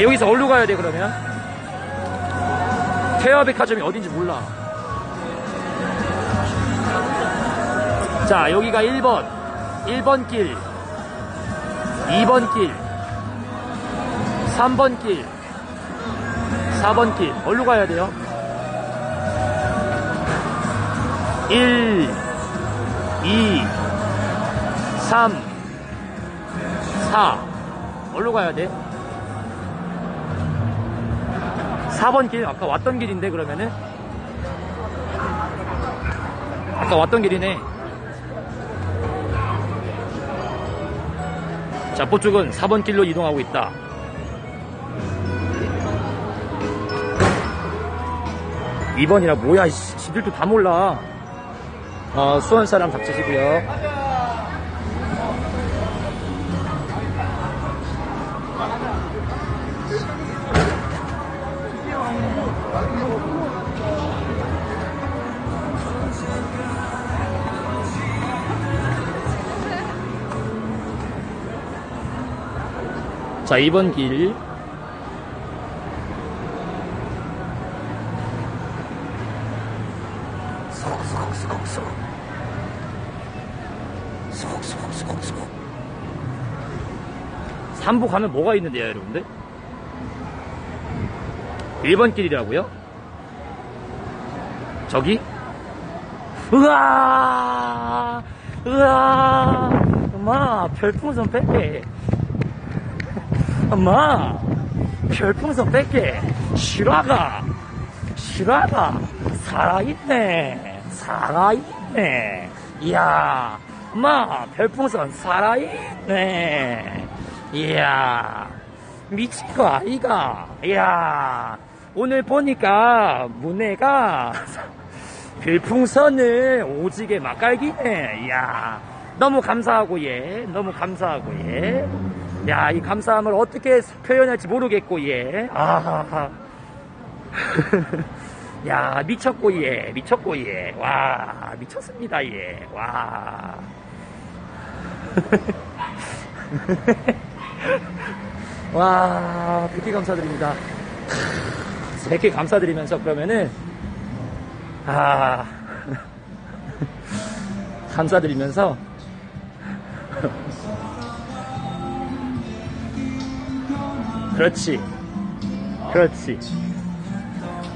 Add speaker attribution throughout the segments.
Speaker 1: 자, 여기서 어디로 가야 돼, 그러면? 태화백화점이 어딘지 몰라. 자, 여기가 1번. 1번 길. 2번 길. 3번 길. 4번 길. 어디로 가야 돼요? 1, 2, 3, 4. 어디로 가야 돼? 4번 길, 아까 왔던 길인데, 그러면은? 아까 왔던 길이네. 자, 보쪽은 4번 길로 이동하고 있다. 이번이라 뭐야, 씨, 지들도 다 몰라. 어, 수원 사람 닥치시고요. 자, 2번 길. 쏙쏙쏙쏙. 쏙쏙쏙쏙. 3부 가면 뭐가 있는데요, 여러분들? 1번 길이라고요? 저기? 으아! 으아! 엄마, 별풍선 100개. 엄마, 별풍선 100개. 실화가, 실화가, 살아있네. 살아있네. 이야, 엄마, 별풍선 살아있네. 이야, 미친 거 아이가. 이야, 오늘 보니까 문해가 별풍선을 오지게 막 깔기네. 이야, 너무 감사하고 예, 너무 감사하고 예. 야, 이 감사함을 어떻게 표현할지 모르겠고 예. 아, 야, 미쳤고 예, 미쳤고 예. 와, 미쳤습니다 예. 와. 와, 100개 감사드립니다. 100개 감사드리면서 그러면은, 아, 감사드리면서, 그렇지. 그렇지.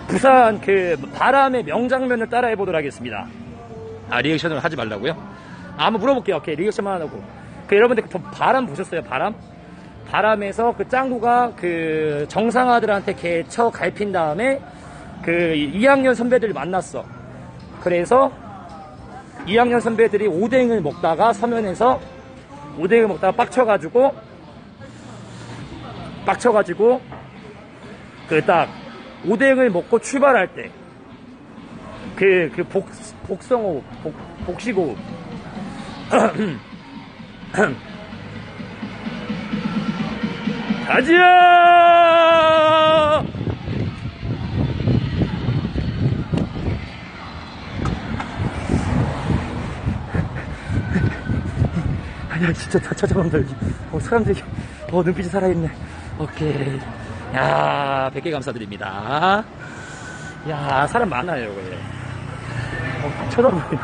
Speaker 1: 부산 그 바람의 명장면을 따라해 보도록 하겠습니다. 아, 리액션을 하지 말라고요? 아, 한번 물어볼게요. 오케이, 리액션만 하고. 그 여러분들 그 바람 보셨어요? 바람? 바람에서 그 짱구가 그 정상아들한테 개쳐 갈핀 다음에 그 2학년 선배들 만났어. 그래서 2학년 선배들이 오뎅을 먹다가 서면에서 오뎅을 먹다가 빡쳐가지고 빡쳐가지고 그 딱 오뎅을 먹고 출발할 때 그 그 복 복성호흡 복 복식호흡 가지야! 아니야 진짜 다 찾아간다 여기. 어, 사람들이 어 눈빛이 살아있네 오케이 야 100개 감사드립니다 야 사람 많아요 여기 어, 여기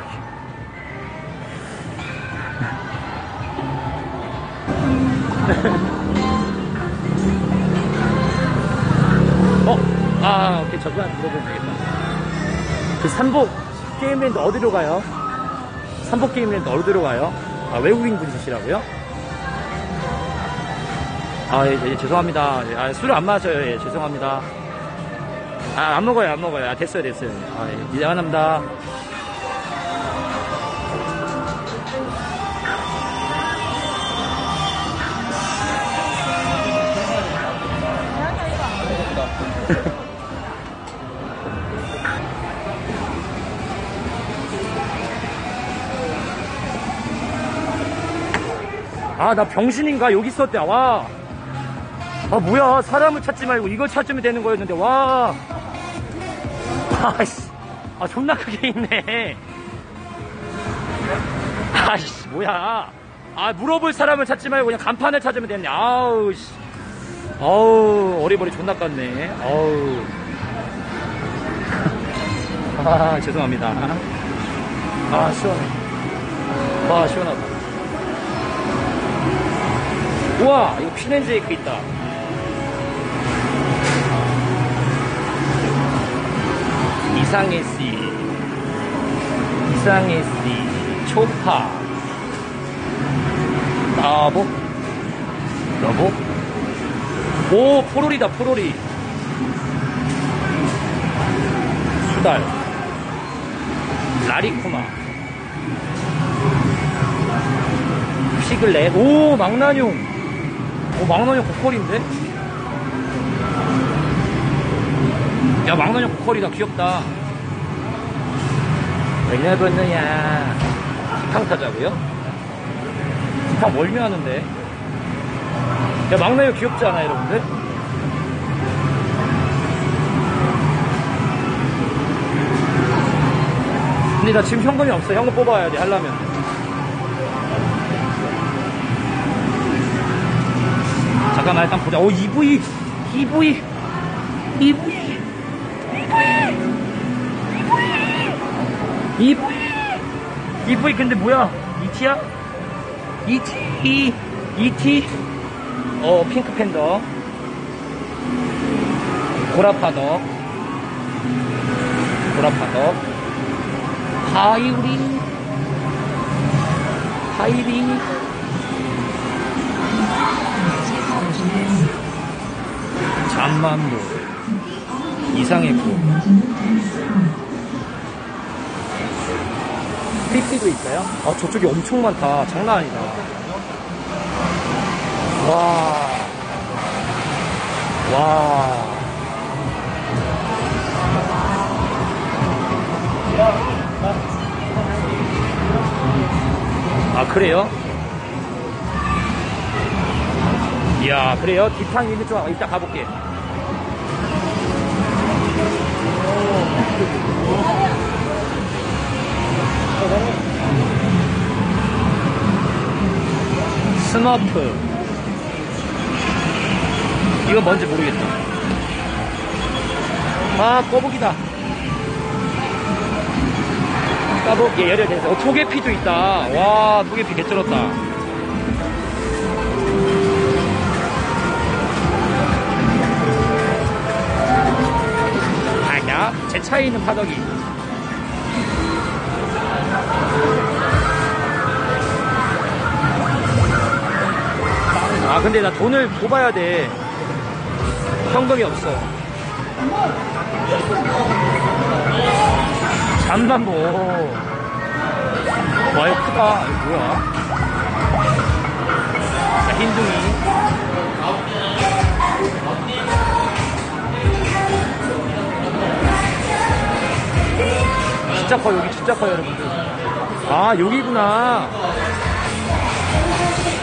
Speaker 1: 어? 아 오케이 저분한테 물어보면 되겠다 그 삼복 게임랜드 어디로 가요? 삼복 게임랜드 어디로 가요? 아 외국인 분이시라고요? 아, 예, 예, 죄송합니다. 예, 아, 술을 안 마셔요. 예, 죄송합니다. 아, 안 먹어요, 안 먹어요. 아, 됐어요, 됐어요. 아, 예, 미안합니다. 아, 나 병신인가? 여기 있었대. 와. 아, 뭐야. 사람을 찾지 말고 이걸 찾으면 되는 거였는데, 와. 아이씨. 아, 존나 크게 있네. 아이씨, 뭐야. 아, 물어볼 사람을 찾지 말고 그냥 간판을 찾으면 되네. 아우, 씨. 어우, 어리버리 존나 깠네. 어우. 아, 죄송합니다. 아, 시원해. 와, 시원하다. 우와, 이거 피넨제이크 있다. 이상의 씨. 이상의 씨. 초파. 나보. 여보. 오, 포로리다, 포로리. 수달. 라리쿠마. 피글렛. 오, 망나뇽. 오, 망나뇽 고퀄인데? 야, 망나뇽 고퀄이다. 귀엽다. 왜냐면야 지팡 타자고요? 지팡 멀미 하는데. 야, 망나뇽 귀엽지 않아, 여러분들? 근데 나 지금 현금이 없어. 현금 뽑아야 돼, 하려면. 잠깐만, 일단 보자. 오, EV! EV! EV! EV! EV 근데 뭐야? ET야? ET? ET? 어, 핑크 팬더. 보라파덕. 보라파덕. 하이리 하이리 잠만보 이상했고 삐삐도 있어요? 아 저쪽이 엄청 많다 장난 아니다 와 와. 아 그래요? 이야 그래요? 뒷탕 있는 쪽 이따 가볼게 스머프 이거 뭔지 모르겠다. 아 꼬북이다. 까보기 열혈돼서 어, 토개피도 있다. 와 토개피 개쩔었다. 아야 제 차에 있는 파덕이 아 근데 나 돈을 뽑아야 돼. 현금이 없어. 잠만 보 와 이거 크다 이거 뭐야? 자, 흰둥이. 진짜 커 여기 진짜 커요 여러분들. 아 여기구나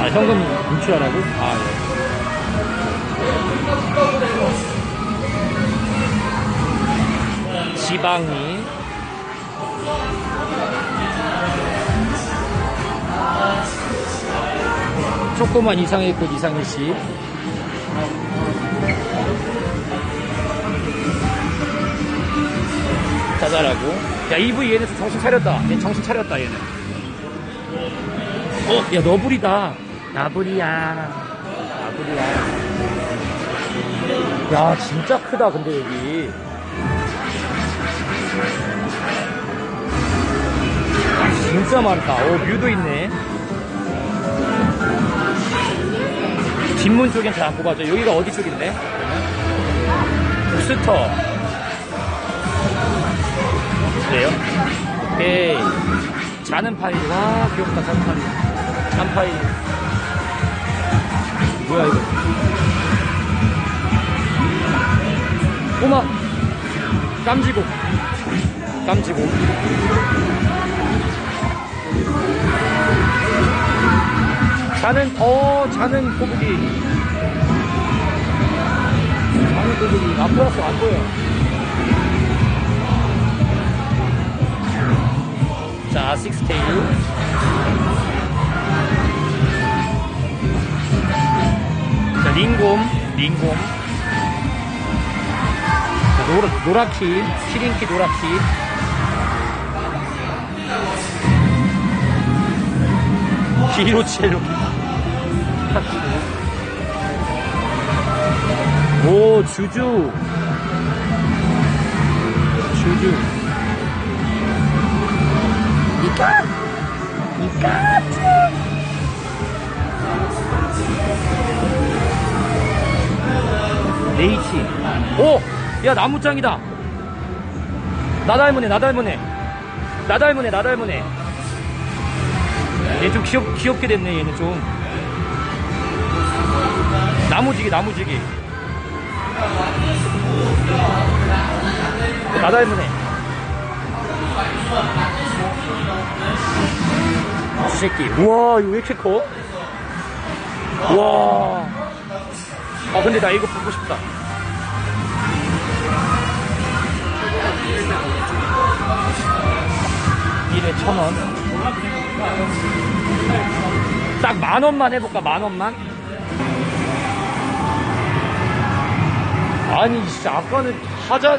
Speaker 1: 아, 현금 인출하라고? 아, 예. 지방이. 조그만 이상의 꽃 이상희 씨. 자잘하고. 야, EV 얘네 정신 차렸다. 얘 정신 차렸다, 얘는. 어, 야, 너구리다. 나부리야. 나부리야. 야, 진짜 크다, 근데 여기. 진짜 많다. 오, 뮤도 있네. 뒷문 쪽엔 잘 안 뽑아져. 여기가 어디 쪽인데? 부스터. 그래요? 오케이. 자는 파일. 와, 귀엽다, 자는 파일. 샴파인. 뭐야, 이거. 꼬마. 깜지고. 깜지고. 자는, 어, 자는 꼬부기. 자는 꼬부기. 안 보였어, 안 보여. 자, 6 링곰, 링곰. 자, 노라, 노라키, 시링키 노라키. 기로첼로. 오, 주주. 주주. 이까! 이까 네이치. 오! 야, 나무짱이다. 나 닮으네, 나 닮으네. 나 닮으네, 나 닮으네. 얘 좀 귀엽, 귀엽게 됐네, 얘는 좀. 나무지기, 나무지기. 나 닮으네. 이 새끼. 우와, 이거 왜 이렇게 커? 우와. 아, 근데 나 이거 보고 싶다. 일에 천 원. 딱 만 원만 해볼까, 만 원만? 아니, 진짜, 아까는 하자.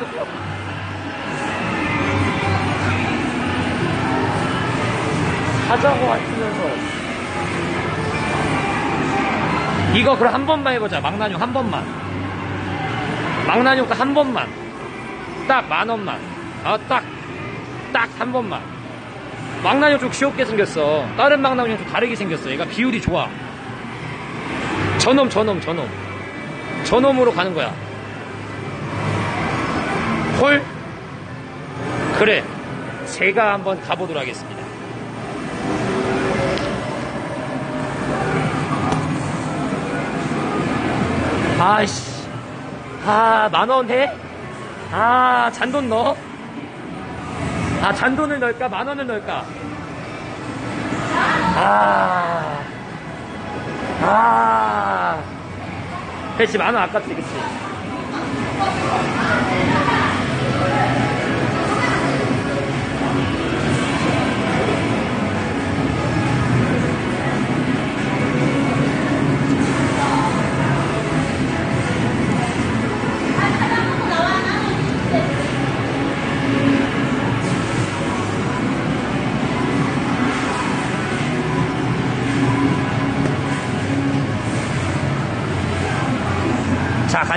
Speaker 1: 하자고 하시면서. 이거 그럼 한 번만 해보자. 망나뇽 한 번만. 망나뇽 한 번만. 딱 만 원만. 아, 딱. 딱 한 번만. 망나뇽 좀 귀엽게 생겼어. 다른 망나뇽 좀 다르게 생겼어. 얘가 비율이 좋아. 저놈, 저놈, 저놈. 저놈으로 가는 거야. 헐? 그래. 제가 한번 가보도록 하겠습니다. 아이씨. 아, 만원 해? 아, 잔돈 넣어? 아, 잔돈을 넣을까? 만 원을 넣을까? 아. 아. 그치, 만원 아깝지, 그치?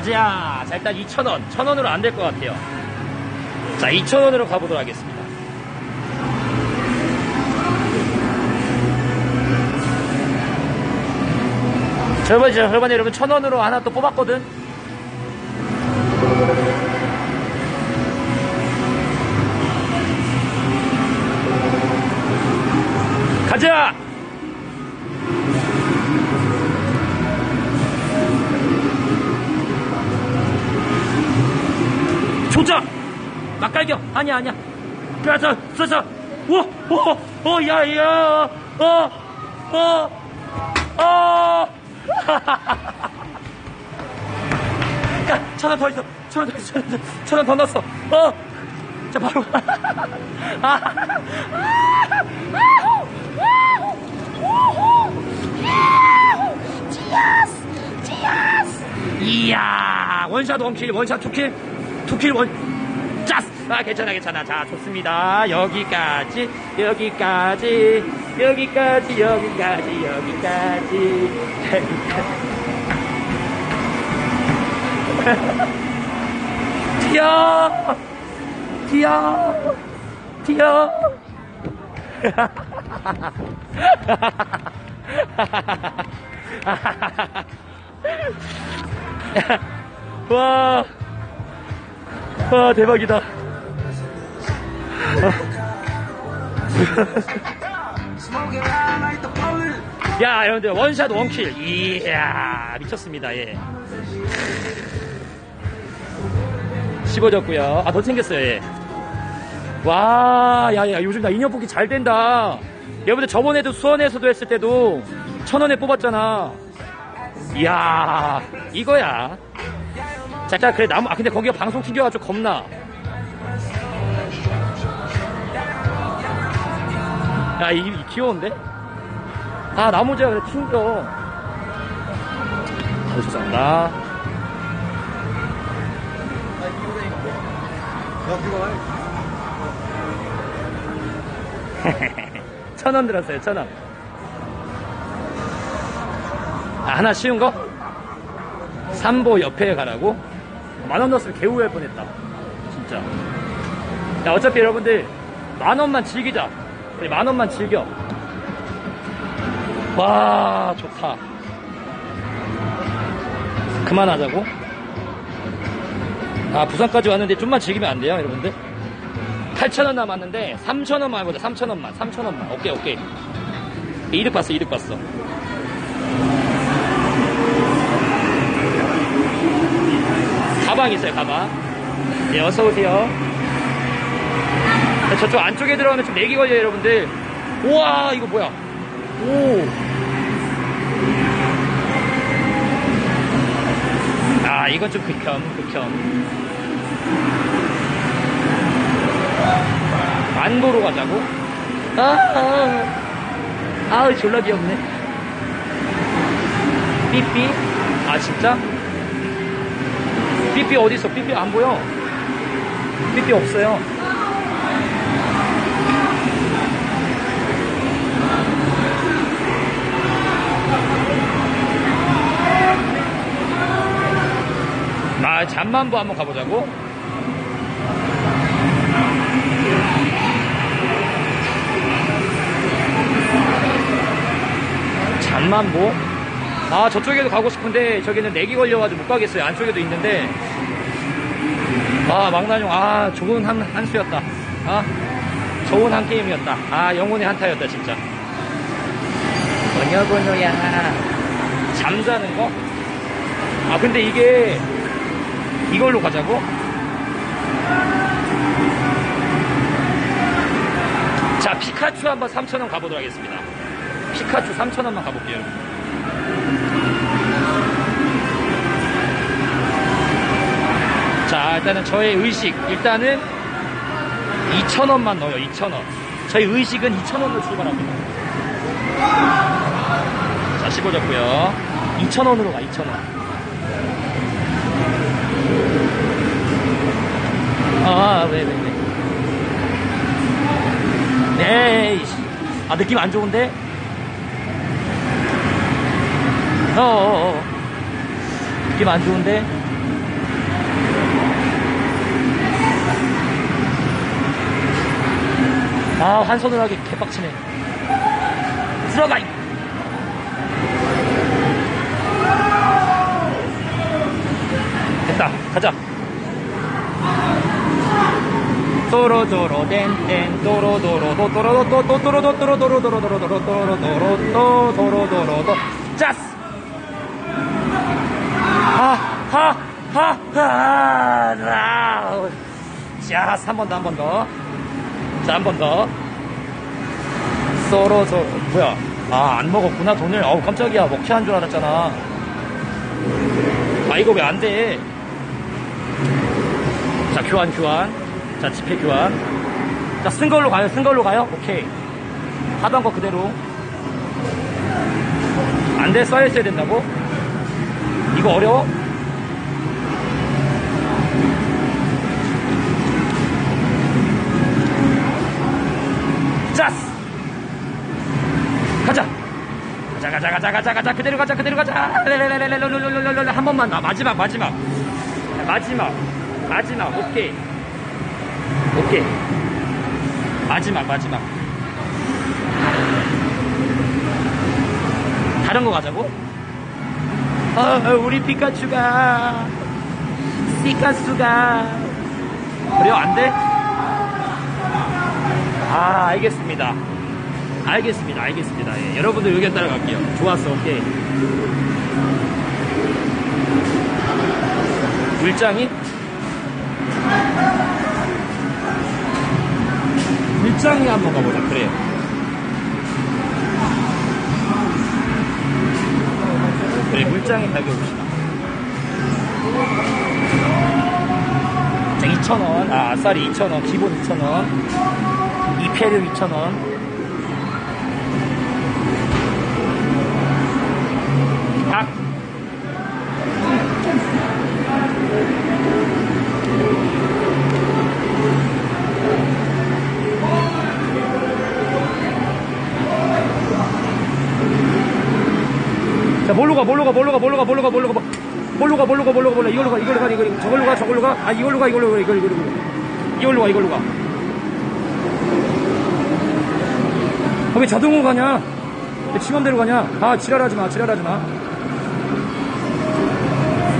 Speaker 1: 가자. 자, 일단 2,000원. 1,000원으로 안 될 것 같아요. 자, 2,000원으로 가보도록 하겠습니다. 저번에, 저번에 여러분 1,000원으로 하나 또 뽑았거든? 가자! 조작! 막갈겨! 아니야, 아니야. 저, 저. 오, 오, 오, 야, 야, 어, 어, 어. 야, 천원 더 있어. 천원 더 있어. 천원 더 넣었어. 어. 자, 바로. 아, 이야, 원샷 원킬, 원샷 투킬, 투킬 원, 짜스! 아, 괜찮아, 괜찮아. 자, 좋습니다. 여기까지, 여기까지, 여기까지, 여기까지, 여기까지. 튀어! 튀어! 튀어! 와, 와, 대박이다. 야, 여러분들, 원샷 원킬. 이야, 미쳤습니다, 예. 씹어졌고요 아, 더 챙겼어요, 예. 와, 야, 야, 요즘 나 인형 뽑기 잘 된다. 여러분들, 저번에도 수원에서도 했을 때도 천 원에 뽑았잖아. 이야, 이거야. 자, 자, 그래, 나무, 아, 근데 거기가 방송 튕겨가지고 겁나. 야, 이, 이 귀여운데? 아, 나무재가 그래, 튕겨. 아, 죄송합니다. 천원 들었어요, 천 원. 아, 하나 쉬운 거? 삼보 옆에 가라고? 만원 넣었으면 개우할 뻔했다. 진짜. 야, 어차피 여러분들, 만 원만 즐기자. 그래, 만 원만 즐겨. 와, 좋다. 그만하자고? 아, 부산까지 왔는데 좀만 즐기면 안 돼요, 여러분들? 8,000원 남았는데, 3,000원만 해보자, 3,000원만, 3,000원만. 오케이, 오케이. 이득 봤어, 이득 봤어. 가방 있어요, 가방. 네, 어서오세요. 저쪽 안쪽에 들어가면 좀 내기 걸려요, 여러분들. 우와, 이거 뭐야. 오. 아, 이건 좀 극혐, 극혐. 만보로 가자고? 아, 아, 아, 졸라 귀엽네. 삐삐? 아, 진짜? 삐삐 어딨어? 삐삐 안 보여. 삐삐 없어요. 아, 잠만보 한번 가보자고? 잠만보? 아, 저쪽에도 가고 싶은데, 저기는 내기 걸려가지고 못 가겠어요. 안쪽에도 있는데. 아, 망나뇽, 아, 좋은 한, 한 수였다. 아, 좋은 한 게임이었다. 아, 영혼의 한타였다, 진짜. 번여번여야. 잠자는 거? 아, 근데 이게, 이걸로 가자고? 자, 피카츄 한번 3,000원 가보도록 하겠습니다. 피카츄 3,000원만 가볼게요. 자, 일단은 저의 의식, 일단은 2,000원만 넣어요, 2,000원. 저희 의식은 2,000원으로 출발합니다. 자, 15졌고요 2,000원으로 가, 2,000원. 아, 왜, 왜, 왜. 네, 이씨. 아, 느낌 안 좋은데? 어, 어, 어. 느낌 안 좋은데? 아, 한 손으로 하기 개빡치네. 들어가! 이. 됐다, 가자. 도로도로 댄댄 도로도로 도도로 도 도도로도 도로 도로 도로 도로 도로 도로 도로도 도로도로 도 짜스 하하하하 짜스 한 번 더 한 번 더 자 한 번 더. 쏘로쏘 뭐야? 아 안 먹었구나 돈을. 어우 깜짝이야. 먹튀 한줄 알았잖아. 아 이거 왜 안 돼? 자 교환 교환. 자 지폐 교환. 자 쓴 걸로 가요 쓴 걸로 가요? 오케이. 하던 거 그대로. 안 돼 써야 있어야 된다고? 이거 어려워 짜스 가자 가자 가자 가자 가자 가자 그대로 가자 그대로 가자 레레레레레레레레레레레 한 번만 더 마지막 마지막 마지막 마지막 오케이 오케이 마지막 마지막 다른 거 가자고? 아 우리 피카츄가 피카츄가 그래요 안 돼? 아 알겠습니다 알겠습니다. 알겠습니다. 예, 여러분들 의견 따라갈게요. 좋았어. 오케이. 물장이? 물장이 한번 가보자. 그래요. 그래, 물장이 가격봅시다. 자, 2,000원. 아, 아싸리 2,000원. 기본 2,000원. 이페류 2,000원. 닭. 자, 뭘로 가, 뭘로 가, 뭘로 가, 뭘로 가, 뭘로 가, 뭘로 가, 뭘로 가, 뭘로 가, 뭘로 가, 이걸로 가, 이걸로 가, 이걸로 가, 저걸로 가, 저걸로 가, 아, 이걸로 가, 이걸로 가, 이걸로 가, 이걸로 가, 이걸로 가, 아, 왜 자동으로 가냐? 왜 지맘대로 가냐? 아, 지랄하지 마, 지랄하지 마.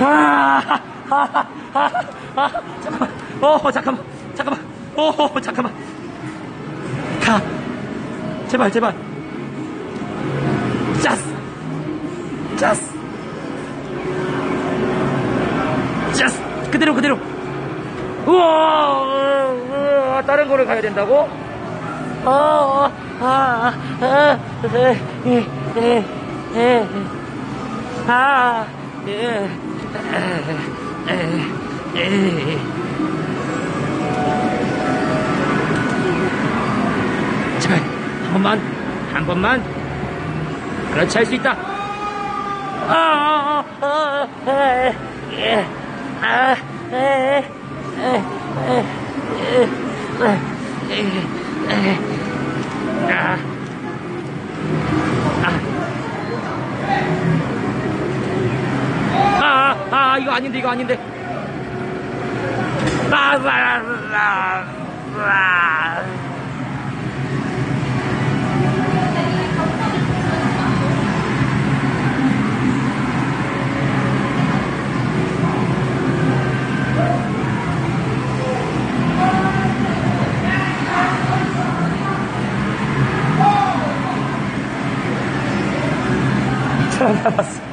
Speaker 1: 아, 아, 아, 아, 잠깐만. 어, 잠깐만. 잠깐만. 어, 잠깐만. 가. 제발, 제발. 짜스. 짜스. 짜스. 그대로, 그대로. 우와, 우와, 다른 거를 가야 된다고? 아, 아, 아, 아, 에, 에, 에, 에, 아, 예, 에, 에, 에. 제발, 한 번만, 한 번만. 그렇지, 할 수 있다. 아, 아, 아, 아, 예, 아, 에, 에, 에, 에, 에, 에, 아, 아, 아, 아, 이거 아닌데, 이거 아닌데. 아, 아, 아, ます